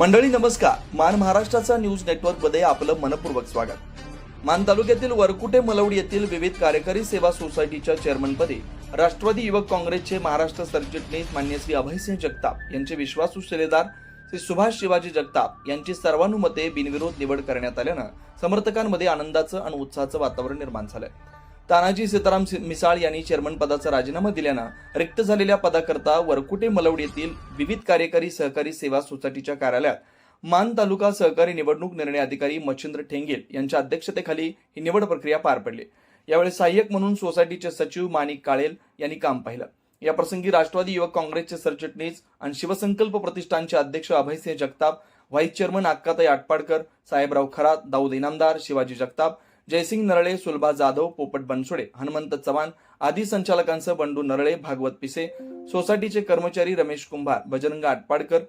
मंडळी नमस्कार. मान महाराष्ट्राचा न्यूज नेटवर्कमध्ये आपलं मनपूर्वक स्वागत. मान तालुक्यातील वरकुटे मलवडी येथील विविध कार्यकारी सेवा सोसायटीच्या चेअरमनपदी राष्ट्रवादी युवक काँग्रेसचे महाराष्ट्र सरचिटणीस मान्य श्री अभयसिंह जगताप यांचे विश्वासू शिलेदार श्री सुभाष शिवाजी जगताप यांची सर्वानुमते बिनविरोध निवड करण्यात आल्यानं समर्थकांमध्ये आनंदाचं आणि उत्साहाचं वातावरण निर्माण झालंय. तानाजी सीताराम मिसाळ यांनी चेअरमन पदाचा राजीनामा दिल्यानं रिक्त झालेल्या पदाकरता वरकुटे मलवड येथील विविध कार्यकारी सहकारी सेवा सोसायटीच्या कार्यालयात मान तालुका सहकारी निवडणूक निर्णय अधिकारी मच्छिंद्र ठेंगेल यांच्या अध्यक्षतेखाली ही निवड प्रक्रिया पार पडली. यावेळी सहाय्यक म्हणून सोसायटीचे सचिव माणिक काळेल यांनी काम पाहिलं. या प्रसंगी राष्ट्रवादी युवक काँग्रेसचे सरचिटणीस आणि शिवसंकल्प प्रतिष्ठानचे अध्यक्ष अभयसिंह जगताप व्हाईस चेअरमन अक्काताई आटपाडकर साहेबराव खरात दाऊद इनामदार शिवाजी जगताप जयसिंग नरळे सुलभा जाधव पोपट बनसोडे हनुमंत चव्हाण आदी संचालकांसह बंडू नरळे भागवत पिसे सोसायटीचे कर्मचारी रमेश कुंभार बजरंग आटपाडकर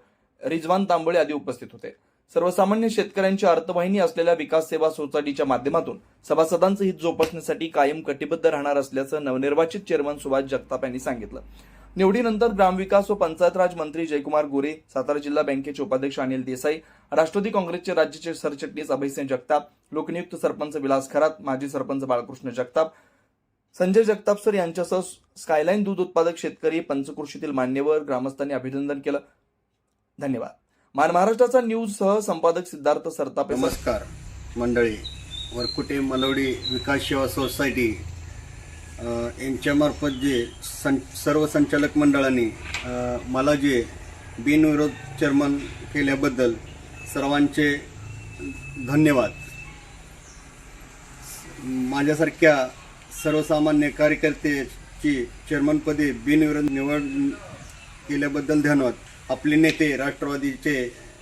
रिजवान तांबळे आदी उपस्थित होते. सर्वसामान्य शेतकऱ्यांची अर्थवाहिनी असलेल्या विकास सेवा सोसायटीच्या माध्यमातून सभासदांचं हित जोपासण्यासाठी कायम कटिबद्ध राहणार असल्याचं नवनिर्वाचित चेअरमन सुभाष जगताप यांनी सांगितलं. निवडीनंतर ग्रामविकास व पंचायत राज मंत्री जयकुमार गोरे सातारा जिल्हा बँकेचे उपाध्यक्ष अनिल देसाई राष्ट्रवादी काँग्रेसचे राज्याचे सरचिटणीस अभयसिंह जगताप लोकनियुक्त सरपंच विलास खरात माजी सरपंच बाळकृष्ण जगताप संजय जगताप सर यांच्यासह स्कायलाईन दूध उत्पादक शेतकरी पंचकृषीतील मान्यवर ग्रामस्थांनी अभिनंदन केलं. धन्यवाद. मान महाराष्ट्राचा न्यूज सह संपादक सिद्धार्थ सरतापे नमस्कार मंडळी. वरकुटे मलवडी विकास सेवा सोसायटी यांच्यामार्फत जे सं सर्व संचालक मंडळाने मला जे बिनविरोध चेअरमन केल्याबद्दल सर्वांचे धन्यवाद. माझ्यासारख्या सर्वसामान्य कार्यकर्त्याची चेअरमनपदी बिनविरोध निवड केल्याबद्दल धन्यवाद. आपले नेते राष्ट्रवादीचे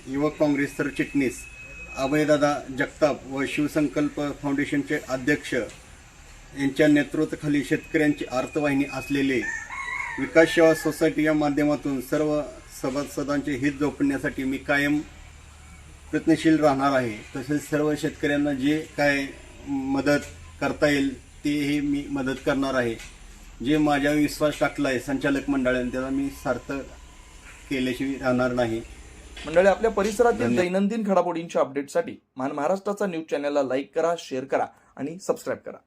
युवक काँग्रेस सरचिटणीस अभयदादा जगताप व शिवसंकल्प फाउंडेशनचे अध्यक्ष यांच्या नेतृत्वाखाली शेतकऱ्यांची अर्थवाहिनी असलेले विकास सेवा सोसायटी या माध्यमातून सर्व सभासदांचे हित जोपण्यासाठी मी कायम प्रयत्नशील राहणार आहे. तसेच सर्व शेतकऱ्यांना जे काय मदत करता येईल तेही मी मदत करणार आहे. जे माझ्यावर विश्वास टाकला आहे संचालक मंडळाने त्याला मी सार्थक केल्याशिवाय राहणार नाही. मंडळी आपल्या परिसरातील दैनंदिन घडामोडींच्या अपडेटसाठी मान महाराष्ट्राचा न्यूज चॅनलला लाईक करा शेअर करा आणि सबस्क्राईब करा.